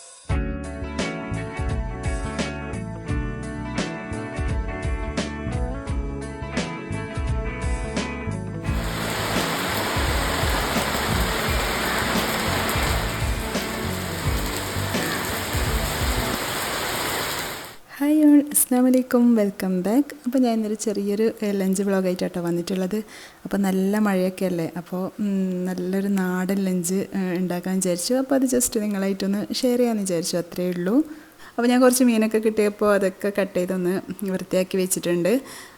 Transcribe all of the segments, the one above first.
Thank you. Hi all അസ്സാം വലൈക്കും welcome back അപ്പോൾ ഞാൻ ഇന്നൊരു ചെറിയൊരു ലഞ്ച് വ്ളോഗായിട്ടാട്ടോ വന്നിട്ടുള്ളത്. അപ്പോൾ നല്ല മഴയൊക്കെ അല്ലേ? അപ്പോൾ നല്ലൊരു നാടൻ ലഞ്ച് ഉണ്ടാക്കാൻ വിചാരിച്ചു. അപ്പോൾ അത് ജസ്റ്റ് നിങ്ങളായിട്ടൊന്ന് ഷെയർ ചെയ്യാമെന്ന് വിചാരിച്ചു. അത്രയേ ഉള്ളൂ. അപ്പോൾ ഞാൻ കുറച്ച് മീനൊക്കെ കിട്ടിയപ്പോൾ അതൊക്കെ കട്ട് ചെയ്തൊന്ന് വൃത്തിയാക്കി വെച്ചിട്ടുണ്ട്.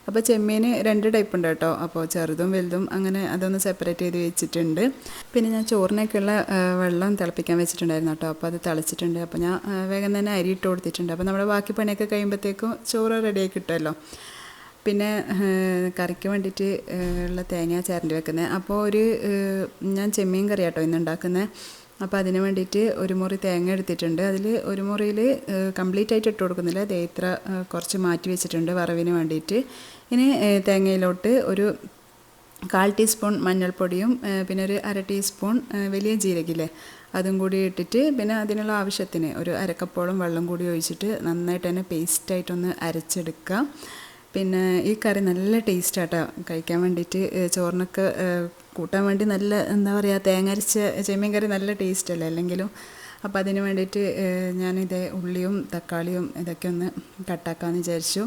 അപ്പോൾ ചെമ്മീൻ രണ്ട് ടൈപ്പ് ഉണ്ട് കേട്ടോ. അപ്പോൾ ചെറുതും വലുതും അങ്ങനെ അതൊന്ന് സെപ്പറേറ്റ് ചെയ്ത് വെച്ചിട്ടുണ്ട്. പിന്നെ ഞാൻ ചോറിനൊക്കെയുള്ള വെള്ളം തിളപ്പിക്കാൻ വെച്ചിട്ടുണ്ടായിരുന്നു കേട്ടോ. അപ്പോൾ അത് തിളച്ചിട്ടുണ്ട്. അപ്പോൾ ഞാൻ വേഗം തന്നെ അരി ഇട്ട് കൊടുത്തിട്ടുണ്ട്. അപ്പോൾ നമ്മുടെ ബാക്കി പണിയൊക്കെ കഴിയുമ്പോഴത്തേക്കും ചോറ് റെഡിയായി കിട്ടുമല്ലോ. പിന്നെ കറിക്ക് വേണ്ടിയിട്ട് ഉള്ള തേങ്ങ ചേരണ്ടി വെക്കുന്നത് അപ്പോൾ ഒരു ഞാൻ ചെമ്മീൻ കറി കേട്ടോ ഇന്ന് ഉണ്ടാക്കുന്നത് അപ്പോൾ അതിന് വേണ്ടിയിട്ട് ഒരു മുറി തേങ്ങ എടുത്തിട്ടുണ്ട്. അതിൽ ഒരു മുറിയിൽ കംപ്ലീറ്റ് ആയിട്ട് ഇട്ട് കൊടുക്കുന്നില്ല. തേത്ര കുറച്ച് മാറ്റി വെച്ചിട്ടുണ്ട് വറവിന് വേണ്ടിയിട്ട്. ഇനി തേങ്ങയിലോട്ട് ഒരു കാൽ ടീസ്പൂൺ മഞ്ഞൾപ്പൊടിയും പിന്നെ ഒരു അര ടീസ്പൂൺ വലിയ ജീരകില്ലേ അതും കൂടി ഇട്ടിട്ട് പിന്നെ അതിനുള്ള ആവശ്യത്തിന് ഒരു അരക്കപ്പോളം വെള്ളം കൂടി ഒഴിച്ചിട്ട് നന്നായിട്ട് തന്നെ പേസ്റ്റായിട്ടൊന്ന് അരച്ചെടുക്കുക പിന്നെ ഈ കറി നല്ല ടേസ്റ്റാട്ടോ കഴിക്കാൻ വേണ്ടിയിട്ട് ചോറിനൊക്കെ കൂട്ടാൻ വേണ്ടി നല്ല എന്താ പറയുക തേങ്ങ അരച്ച ചെമ്മീൻ കറി നല്ല ടേസ്റ്റ് അല്ലേ? അല്ലെങ്കിലും അപ്പോൾ അതിന് വേണ്ടിയിട്ട് ഞാനിതേ ഉള്ളിയും തക്കാളിയും ഇതൊക്കെ ഒന്ന് കട്ടാക്കാമെന്ന് വിചാരിച്ചു.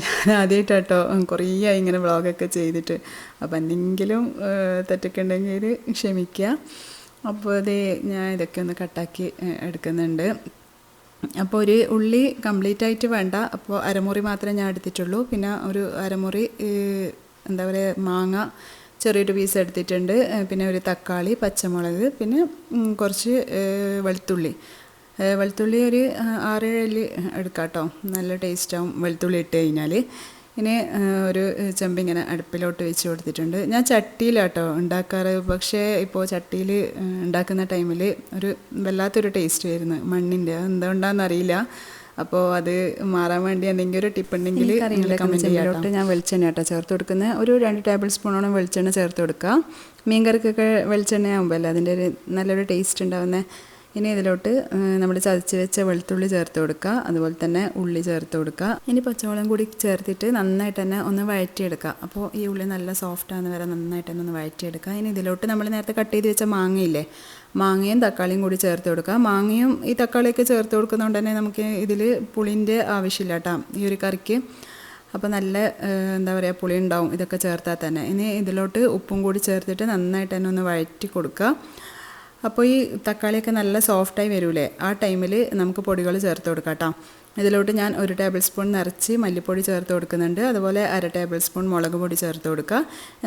ഞാൻ ആദ്യമായിട്ടാട്ടോ കുറേ ഇങ്ങനെ വ്ളോഗൊക്കെ ചെയ്തിട്ട്. അപ്പോൾ എന്തെങ്കിലും തെറ്റൊക്കെ ഉണ്ടെങ്കിൽ ക്ഷമിക്കുക അപ്പോൾ അതേ ഞാൻ ഇതൊക്കെ ഒന്ന് കട്ടാക്കി എടുക്കുന്നുണ്ട്. അപ്പോൾ ഒരു ഉള്ളി കംപ്ലീറ്റ് ആയിട്ട് വേണ്ട. അപ്പോൾ അരമുറി മാത്രമേ ഞാൻ എടുത്തിട്ടുള്ളൂ. പിന്നെ ഒരു അരമുറി എന്താ പറയുക മാങ്ങ ചെറിയൊരു പീസ് എടുത്തിട്ടുണ്ട്. പിന്നെ ഒരു തക്കാളി പച്ചമുളക് പിന്നെ കുറച്ച് വെളുത്തുള്ളി. വെളുത്തുള്ളി ഒരു ആറേഴ് അല്ലി എടുക്കാം കേട്ടോ നല്ല ടേസ്റ്റാവും വെളുത്തുള്ളി ഇട്ട് കഴിഞ്ഞാൽ ഇനി ഒരു ചെമ്പിങ്ങനെ അടുപ്പിലോട്ട് വെച്ച് കൊടുത്തിട്ടുണ്ട്. ഞാൻ ചട്ടിയിലാട്ടോ ഉണ്ടാക്കാറ്. പക്ഷേ ഇപ്പോൾ ചട്ടിയിൽ ഉണ്ടാക്കുന്ന ടൈമിൽ ഒരു വല്ലാത്തൊരു ടേസ്റ്റ് വരുന്നു മണ്ണിന്റെ. എന്തുകൊണ്ടാണെന്ന് അറിയില്ല അപ്പോൾ അത് മാറാൻ വേണ്ടി എന്തെങ്കിലും ഒരു ടിപ്പ് ഉണ്ടെങ്കിൽ ചെമ്പിലോട്ട് ഞാൻ വെളിച്ചെണ്ണ കേട്ടോ ചേർത്ത് കൊടുക്കുന്നത് ഒരു രണ്ട് ടേബിൾ സ്പൂണോളം വെളിച്ചെണ്ണ ചേർത്ത് കൊടുക്കുക മീൻ കറിക്കൊക്കെ വെളിച്ചെണ്ണ ആകുമ്പോൾ അല്ലേ അതിന്റെ ഒരു നല്ലൊരു ടേസ്റ്റ് ഉണ്ടാവുന്നത് ഇനി ഇതിലോട്ട് നമ്മൾ ചതച്ച് വെച്ച വെളുത്തുള്ളി ചേർത്ത് കൊടുക്കുക. അതുപോലെ തന്നെ ഉള്ളി ചേർത്ത് കൊടുക്കുക. ഇനി പച്ചമുളകും കൂടി ചേർത്തിട്ട് നന്നായിട്ട് തന്നെ ഒന്ന് വഴറ്റിയെടുക്കുക. അപ്പോൾ ഈ ഉള്ളി നല്ല സോഫ്റ്റ് ആകുന്ന വരെ നന്നായിട്ട് തന്നെ ഒന്ന് വഴറ്റിയെടുക്കുക. ഇനി ഇതിലോട്ട് നമ്മൾ നേരത്തെ കട്ട് ചെയ്ത് വെച്ച മാങ്ങയില്ലേ മാങ്ങയും തക്കാളിയും കൂടി ചേർത്ത് കൊടുക്കുക. മാങ്ങയും ഈ തക്കാളിയൊക്കെ ചേർത്ത് കൊടുക്കുന്നതുകൊണ്ട് തന്നെ നമുക്ക് ഇതിൽ പുളിന്റെ ആവശ്യമില്ല കേട്ടോ. ഈ ഒരു കറിക്ക് അപ്പോൾ നല്ല എന്താ പറയുക പുളി ഉണ്ടാവും. ഇതൊക്കെ ചേർത്താൽ തന്നെ. ഇനി ഇതിലോട്ട് ഉപ്പും കൂടി ചേർത്തിട്ട് നന്നായിട്ട് തന്നെ ഒന്ന് വഴറ്റി കൊടുക്കുക. അപ്പോൾ ഈ തക്കാളിയൊക്കെ നല്ല സോഫ്റ്റായി വരൂലേ? ആ ടൈമിൽ നമുക്ക് പൊടികൾ ചേർത്ത് കൊടുക്കാം ഇതിലോട്ട് ഞാൻ ഒരു ടേബിൾ സ്പൂൺ നിറച്ച് മല്ലിപ്പൊടി ചേർത്ത് കൊടുക്കുന്നുണ്ട്. അതുപോലെ അര ടേബിൾ സ്പൂൺ മുളക് പൊടി ചേർത്ത് കൊടുക്കുക.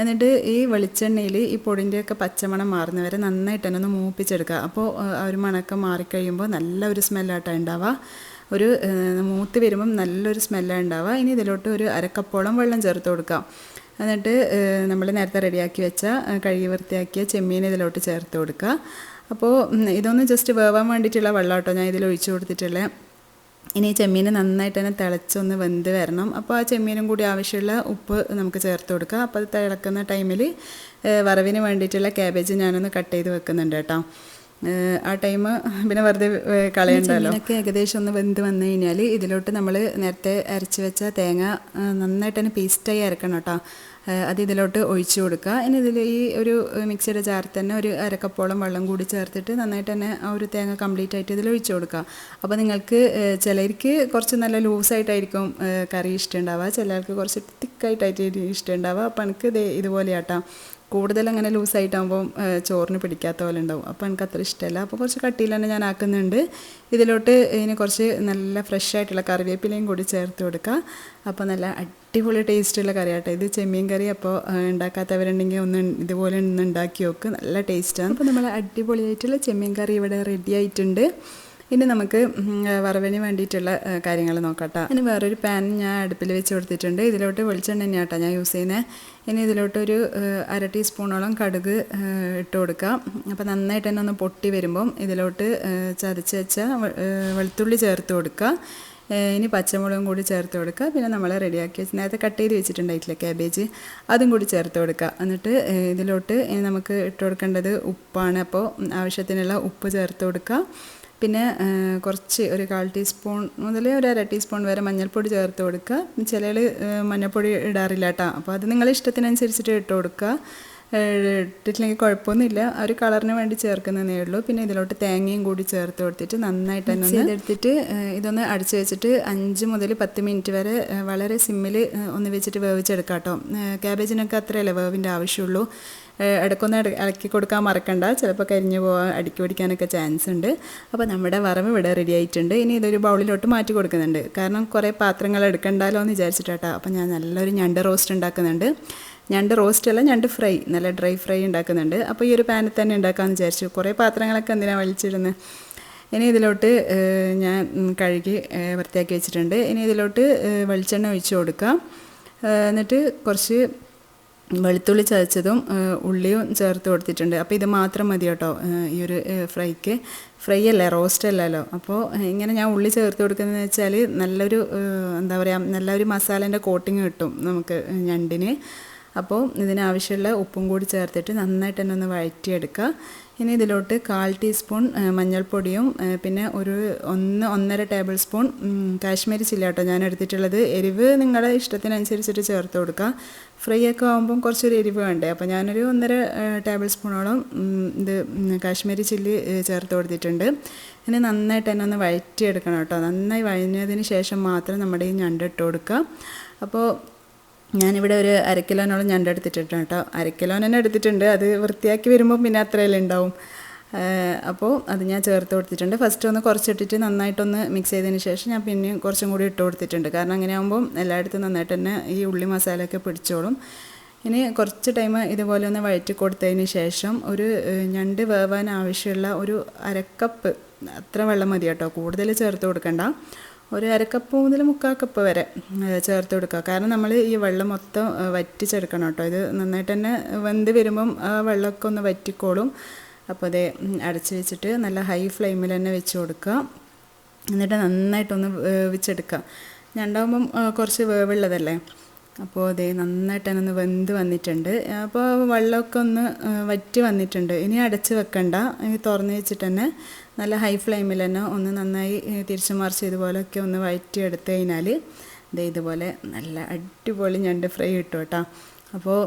എന്നിട്ട് ഈ വെളിച്ചെണ്ണയിൽ ഈ പൊടിന്റെയൊക്കെ പച്ചമണം മാറുന്ന വരെ നന്നായിട്ട് തന്നെ ഒന്ന് മൂപ്പിച്ചെടുക്കുക. അപ്പോൾ ആ ഒരു മണമൊക്കെ മാറിക്കഴിയുമ്പോൾ നല്ല ഒരു സ്മെല്ലായിട്ടാണ് ഉണ്ടാവുക. ഒരു മൂത്ത് വരുമ്പം നല്ലൊരു സ്മെല്ലാണ് ഉണ്ടാവുക. ഇനി ഇതിലോട്ട് ഒരു അരക്കപ്പോളം വെള്ളം ചേർത്ത് കൊടുക്കാം എന്നിട്ട് നമ്മൾ നേരത്തെ റെഡിയാക്കി വെച്ച കഴുകി വൃത്തിയാക്കിയ ചെമ്മീൻ ഇതിലോട്ട് ചേർത്ത് കൊടുക്കുക. അപ്പോൾ ഇതൊന്ന് ജസ്റ്റ് വേവാൻ വേണ്ടിയിട്ടുള്ള വെള്ളം ഞാൻ ഇതിൽ ഒഴിച്ചു കൊടുത്തിട്ടുള്ളത് ഇനി ചെമ്മീൻ നന്നായിട്ട് തന്നെ തിളച്ചൊന്ന് വെന്ത് വരണം. അപ്പോൾ ആ ചെമ്മീനും കൂടി ആവശ്യമുള്ള ഉപ്പ് നമുക്ക് ചേർത്ത് കൊടുക്കുക. അപ്പോൾ അത് തിളക്കുന്ന ടൈമിൽ വറവിന് വേണ്ടിയിട്ടുള്ള ക്യാബേജ് ഞാനൊന്ന് കട്ട് ചെയ്ത് വെക്കുന്നുണ്ട് കേട്ടോ. ആ ടൈം പിന്നെ വെറുതെ കളയണ്ടല്ലോ. ഒക്കെ ഏകദേശം ഒന്ന് വെന്ത് വന്നു കഴിഞ്ഞാൽ ഇതിലോട്ട് നമ്മൾ നേരത്തെ അരച്ച് വെച്ച തേങ്ങ നന്നായിട്ട് തന്നെ പേസ്റ്റായി അരക്കണം കേട്ടോ. അത് ഇതിലോട്ട് ഒഴിച്ചു കൊടുക്കുക. ഇനി ഇതിൽ ഈ ഒരു മിക്സിയുടെ ജാറിൽ തന്നെ ഒരു അരക്കപ്പോളം വെള്ളം കൂടി ചേർത്തിട്ട് നന്നായിട്ട് തന്നെ ആ ഒരു തേങ്ങ കംപ്ലീറ്റ് ആയിട്ട് ഇതിൽ ഒഴിച്ചു കൊടുക്കുക. അപ്പോൾ നിങ്ങൾക്ക് ചിലർക്ക് കുറച്ച് നല്ല ലൂസായിട്ടായിരിക്കും കറി ഇഷ്ടമുണ്ടാവുക ചിലർക്ക് കുറച്ച് തിക്കായിട്ടായിട്ട് ഇഷ്ടമുണ്ടാവുക അപ്പോൾ എനിക്ക് ഇത് ഇതുപോലെയാട്ടോ. കൂടുതൽ അങ്ങനെ ലൂസായിട്ടാകുമ്പോൾ ചോറിന് പിടിക്കാത്ത പോലെ ഉണ്ടാവും. അപ്പോൾ എനിക്ക് അത്ര ഇഷ്ടമല്ല. അപ്പോൾ കുറച്ച് കട്ടിയിൽ തന്നെ ഞാൻ ആക്കുന്നുണ്ട്. ഇതിലോട്ട് ഇതിന് കുറച്ച് നല്ല ഫ്രഷ് ആയിട്ടുള്ള കറിവേപ്പിലയും കൂടി ചേർത്ത് കൊടുക്കുക അപ്പോൾ നല്ല അടിപൊളി ടേസ്റ്റുള്ള കറിയാട്ടോ. ഇത് ചെമ്മീൻ കറി അപ്പോൾ ഉണ്ടാക്കാത്തവരുണ്ടെങ്കിൽ ഒന്ന് ഇതുപോലെ ഒന്ന് ഉണ്ടാക്കി നോക്ക്. നല്ല ടേസ്റ്റാണ് അപ്പോൾ നമ്മൾ അടിപൊളിയായിട്ടുള്ള ചെമ്മീൻ കറി ഇവിടെ റെഡി ആയിട്ടുണ്ട്. ഇനി നമുക്ക് വറവിന് വേണ്ടിയിട്ടുള്ള കാര്യങ്ങൾ നോക്കട്ടെ. ഇനി വേറൊരു പാൻ ഞാൻ അടുപ്പിൽ വെച്ച് കൊടുത്തിട്ടുണ്ട്. ഇതിലോട്ട് വെളിച്ചെണ്ണ തന്നെയാട്ടോ ഞാൻ യൂസ് ചെയ്യുന്നത് ഇനി ഇതിലോട്ടൊരു അര ടീസ്പൂണോളം കടുക് ഇട്ട് കൊടുക്കാം. അപ്പോൾ നന്നായിട്ട് തന്നെ ഒന്ന് പൊട്ടി വരുമ്പം ഇതിലോട്ട് ചതച്ച് വെച്ച വെളുത്തുള്ളി ചേർത്ത് കൊടുക്കുക. ഇനി പച്ചമുളകും കൂടി ചേർത്ത് കൊടുക്കുക. പിന്നെ നമ്മൾ റെഡിയാക്കി വെച്ച് നേരത്തെ കട്ട് ചെയ്ത് വെച്ചിട്ടുണ്ടായിട്ടില്ല ക്യാബേജ്? അതും കൂടി ചേർത്ത് കൊടുക്കുക. എന്നിട്ട് ഇതിലോട്ട് നമുക്ക് ഇട്ട് കൊടുക്കേണ്ടത് ഉപ്പാണ്. അപ്പോൾ ആവശ്യത്തിനുള്ള ഉപ്പ് ചേർത്ത് കൊടുക്കുക. പിന്നെ കുറച്ച് ഒരു കാൽ ടീസ്പൂൺ മുതൽ ഒരു അര ടീസ്പൂൺ വരെ മഞ്ഞൾപ്പൊടി ചേർത്ത് കൊടുക്കുക. ചിലർ മഞ്ഞൾപ്പൊടി ഇടാറില്ല കേട്ടോ അപ്പോൾ അത് നിങ്ങളുടെ ഇഷ്ടത്തിനനുസരിച്ചിട്ട് ഇട്ട് കൊടുക്കുക. ഇട്ടിട്ടില്ലെങ്കിൽ കുഴപ്പമൊന്നുമില്ല ആ ഒരു കളറിന് വേണ്ടി ചേർക്കുന്നതേ ഉള്ളൂ പിന്നെ ഇതിലോട്ട് തേങ്ങയും കൂടി ചേർത്ത് കൊടുത്തിട്ട് നന്നായിട്ട് തന്നെ ചെയ്തെടുത്തിട്ട് ഇതൊന്ന് അടിച്ചു വെച്ചിട്ട് അഞ്ച് മുതൽ പത്ത് മിനിറ്റ് വരെ വളരെ സിമ്മിൽ ഒന്ന് വെച്ചിട്ട് വേവിച്ചെടുക്കാം കേട്ടോ ക്യാബേജിനൊക്കെ അത്രയല്ലേ വേവിന്റെ ആവശ്യമുള്ളൂ ഇടയ്ക്കൊന്ന് ഇളക്കി കൊടുക്കാൻ മറക്കണ്ട ചിലപ്പോൾ കരിഞ്ഞു പോകാൻ അടുക്കി പിടിക്കാനൊക്കെ ചാൻസ് ഉണ്ട് അപ്പോൾ നമ്മുടെ വറവ് ഇവിടെ റെഡി ആയിട്ടുണ്ട് ഇനി ഇതൊരു ബൗളിലോട്ട് മാറ്റി കൊടുക്കുന്നുണ്ട് കാരണം കുറേ പാത്രങ്ങൾ എടുക്കണ്ടല്ലോ എന്ന് വിചാരിച്ചിട്ടാട്ടോ അപ്പോൾ ഞാൻ നല്ലൊരു ഞണ്ട് റോസ്റ്റ് ഉണ്ടാക്കുന്നുണ്ട് ഞണ്ട് റോസ്റ്റ് അല്ല ഞണ്ട് ഫ്രൈ നല്ല ഡ്രൈ ഫ്രൈ ഉണ്ടാക്കുന്നുണ്ട്. അപ്പോൾ ഈ ഒരു പാനിൽ തന്നെ ഉണ്ടാക്കാമെന്ന് വിചാരിച്ചു. കുറേ പാത്രങ്ങളൊക്കെ എന്തിനാണ് വലിച്ചിടുന്നത് ഇനി ഇതിലോട്ട് ഞാൻ കഴുകി വൃത്തിയാക്കി വെച്ചിട്ടുണ്ട്. ഇനി ഇതിലോട്ട് വെളിച്ചെണ്ണ ഒഴിച്ചു കൊടുക്കാം. എന്നിട്ട് കുറച്ച് വെളുത്തുള്ളി ചതച്ചതും ഉള്ളിയും ചേർത്ത് കൊടുത്തിട്ടുണ്ട്. അപ്പോൾ ഇത് മാത്രം മതി കേട്ടോ ഈ ഒരു ഫ്രൈക്ക് ഫ്രൈ അല്ലേ റോസ്റ്റ് അല്ലല്ലോ. അപ്പോൾ ഇങ്ങനെ ഞാൻ ഉള്ളി ചേർത്ത് കൊടുക്കുന്നതെന്ന് വെച്ചാൽ നല്ലൊരു എന്താ പറയുക നല്ലൊരു മസാലേന്റെ കോട്ടിങ് കിട്ടും നമുക്ക് ഞണ്ടിന്. അപ്പോൾ ഇതിനാവശ്യമുള്ള ഉപ്പും കൂടി ചേർത്തിട്ട് നന്നായിട്ട് തന്നെ ഒന്ന് വഴറ്റിയെടുക്കുക. ഇനി ഇതിലോട്ട് കാൽ ടീസ്പൂൺ മഞ്ഞൾപ്പൊടിയും പിന്നെ ഒരു ഒന്ന് ഒന്നര ടേബിൾ സ്പൂൺ കാശ്മീരി ചില്ല കേട്ടോ ഞാൻ എടുത്തിട്ടുള്ളത്. എരിവ് നിങ്ങളുടെ ഇഷ്ടത്തിനനുസരിച്ചിട്ട് ചേർത്ത് കൊടുക്കുക. ഫ്രൈ ഒക്കെ ആകുമ്പം കുറച്ചൊരു എരിവ് വേണ്ടേ? അപ്പോൾ ഞാനൊരു ഒന്നര ടേബിൾ സ്പൂണോളം ഇത് കാശ്മീരി ചില്ലി ചേർത്ത് കൊടുത്തിട്ടുണ്ട്. ഇനി നന്നായിട്ട് തന്നെ ഒന്ന് വഴറ്റിയെടുക്കണം കേട്ടോ. നന്നായി വഴഞ്ഞതിന് ശേഷം മാത്രം നമ്മുടെ ഈ ഞണ്ട് ഇട്ട് കൊടുക്കുക. അപ്പോൾ ഞാനിവിടെ ഒരു അരക്കിലോനോളം ഞണ്ട് എടുത്തിട്ടുണ്ട് കേട്ടോ. അരക്കിലോൻ കിലോ തന്നെ എടുത്തിട്ടുണ്ട്. അത് വൃത്തിയാക്കി വരുമ്പോൾ പിന്നെ അത്രയല്ലേ ഉണ്ടാവും. അപ്പോൾ അത് ഞാൻ ചേർത്ത് കൊടുത്തിട്ടുണ്ട്. ഫസ്റ്റ് ഒന്ന് കുറച്ചിട്ടിട്ട് നന്നായിട്ടൊന്ന് മിക്സ് ചെയ്തതിന് ശേഷം ഞാൻ പിന്നെയും കുറച്ചും കൂടി ഇട്ട് കൊടുത്തിട്ടുണ്ട്. കാരണം അങ്ങനെ ആകുമ്പോൾ എല്ലായിടത്തും നന്നായിട്ട് തന്നെ ഈ ഉള്ളി മസാലയൊക്കെ പിടിച്ചോളും. ഇനി കുറച്ച് ടൈം ഇതുപോലെ ഒന്ന് വഴറ്റി കൊടുത്തതിന് ശേഷം ഒരു ഞണ്ട് വേവാൻ ആവശ്യമുള്ള ഒരു അരക്കപ്പ് അത്ര വെള്ളം മതി കേട്ടോ. കൂടുതൽ ചേർത്ത് കൊടുക്കണ്ട. ഒരു അരക്കപ്പ് മുതൽ മുക്കാൽ കപ്പ് വരെ ചേർത്ത് കൊടുക്കുക. കാരണം നമ്മൾ ഈ വെള്ളം മൊത്തം വറ്റിച്ചെടുക്കണം കേട്ടോ. ഇത് നന്നായിട്ട് തന്നെ വെന്ത് വരുമ്പം വെള്ളമൊക്കെ ഒന്ന് വറ്റിക്കോളും. അപ്പോൾ അതേ അടച്ച് വെച്ചിട്ട് നല്ല ഹൈ ഫ്ലെയിമിൽ തന്നെ വെച്ച് കൊടുക്കുക. എന്നിട്ട് നന്നായിട്ടൊന്ന് വേവിച്ചെടുക്കുക ഞണ്ടാകുമ്പം ആ, കുറച്ച് വേവുള്ളതല്ലേ? അപ്പോൾ അതേ നന്നായിട്ട് അതിനൊന്ന് വെന്ത് വന്നിട്ടുണ്ട്. അപ്പോൾ വെള്ളമൊക്കെ ഒന്ന് വറ്റി വന്നിട്ടുണ്ട്. ഇനി അടച്ച് വെക്കണ്ട. തുറന്ന് വെച്ചിട്ട് തന്നെ നല്ല ഹൈ ഫ്ലെയിമിൽ തന്നെ ഒന്ന് നന്നായി തിരിച്ചു മറിച്ച് ഇതുപോലെയൊക്കെ ഒന്ന് വയറ്റി എടുത്തു കഴിഞ്ഞാൽ ഇതേ ഇതുപോലെ നല്ല അടിപൊളി ഞണ്ട് ഫ്രൈ കിട്ടും കേട്ടോ. അപ്പോൾ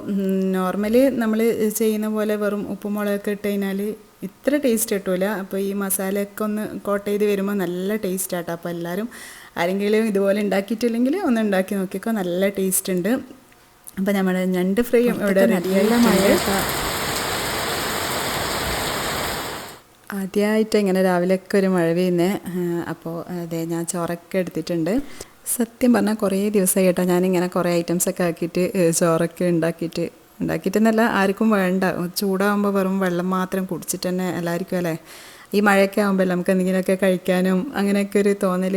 നോർമലി നമ്മൾ ചെയ്യുന്ന പോലെ വെറും ഉപ്പും മുളകൊക്കെ ഇട്ട് കഴിഞ്ഞാൽ ഇത്ര ടേസ്റ്റ് കിട്ടൂല. അപ്പോൾ ഈ മസാലയൊക്കെ ഒന്ന് കോട്ട് ചെയ്ത് വരുമ്പോൾ നല്ല ടേസ്റ്റ് ആട്ടോ. അപ്പോൾ എല്ലാവരും ആരെങ്കിലും ഇതുപോലെ ഉണ്ടാക്കിയിട്ടില്ലെങ്കിൽ ഒന്ന് ഉണ്ടാക്കി നോക്കിക്കോ. നല്ല ടേസ്റ്റ് ഉണ്ട്. അപ്പോൾ നമ്മൾ ഞണ്ട് ഫ്രൈയും ഇവിടെ റെഡിയായി ആദ്യമായിട്ട് ഇങ്ങനെ രാവിലെയൊക്കെ ഒരു മഴ പെയ്യുന്നേ. അപ്പോൾ അതെ ഞാൻ ചോറൊക്കെ എടുത്തിട്ടുണ്ട്. സത്യം പറഞ്ഞാൽ കുറേ ദിവസമായി കേട്ടോ ഞാനിങ്ങനെ കുറേ ഐറ്റംസൊക്കെ ആക്കിയിട്ട് ചോറൊക്കെ ഉണ്ടാക്കിയിട്ട് ഉണ്ടാക്കിയിട്ടെന്നല്ല ആർക്കും വേണ്ട. ചൂടാകുമ്പോൾ വെറും വെള്ളം മാത്രം കുടിച്ചിട്ട് തന്നെ എല്ലാവർക്കും അല്ലേ? ഈ മഴയൊക്കെ ആകുമ്പോൾ നമുക്ക് എന്തെങ്കിലുമൊക്കെ കഴിക്കാനും അങ്ങനെയൊക്കെ ഒരു തോന്നൽ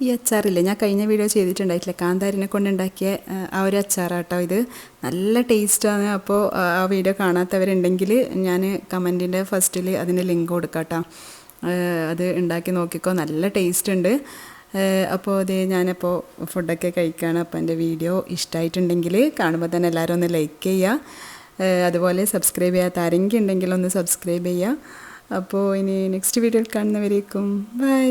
ഈ അച്ചാറില്ലേ? ഞാൻ കഴിഞ്ഞ വീഡിയോ ചെയ്തിട്ടുണ്ടായിട്ടില്ല? കാന്താരിനെ കൊണ്ടുണ്ടാക്കിയ ആ, ഒരു അച്ചാറാട്ടോ ഇത്. നല്ല ടേസ്റ്റാണ് അപ്പോൾ ആ വീഡിയോ കാണാത്തവരുണ്ടെങ്കിൽ ഞാൻ കമന്റിന്റെ ഫസ്റ്റിൽ അതിന്റെ ലിങ്ക് കൊടുക്കാം അത് ഉണ്ടാക്കി നോക്കിക്കോ. നല്ല ടേസ്റ്റ് ഉണ്ട്. അപ്പോൾ അത് ഞാനപ്പോൾ ഫുഡൊക്കെ കഴിക്കുകയാണ് അപ്പോൾ എന്റെ വീഡിയോ ഇഷ്ടമായിട്ടുണ്ടെങ്കിൽ കാണുമ്പോൾ തന്നെ എല്ലാവരും ഒന്ന് ലൈക്ക് ചെയ്യുക അതുപോലെ സബ്സ്ക്രൈബ് ചെയ്യാത്ത ആരെങ്കിലും ഉണ്ടെങ്കിൽ ഒന്ന് സബ്സ്ക്രൈബ് ചെയ്യുക അപ്പോൾ ഇനി നെക്സ്റ്റ് വീഡിയോയിൽ കാണുന്നവരേക്കും. ബൈ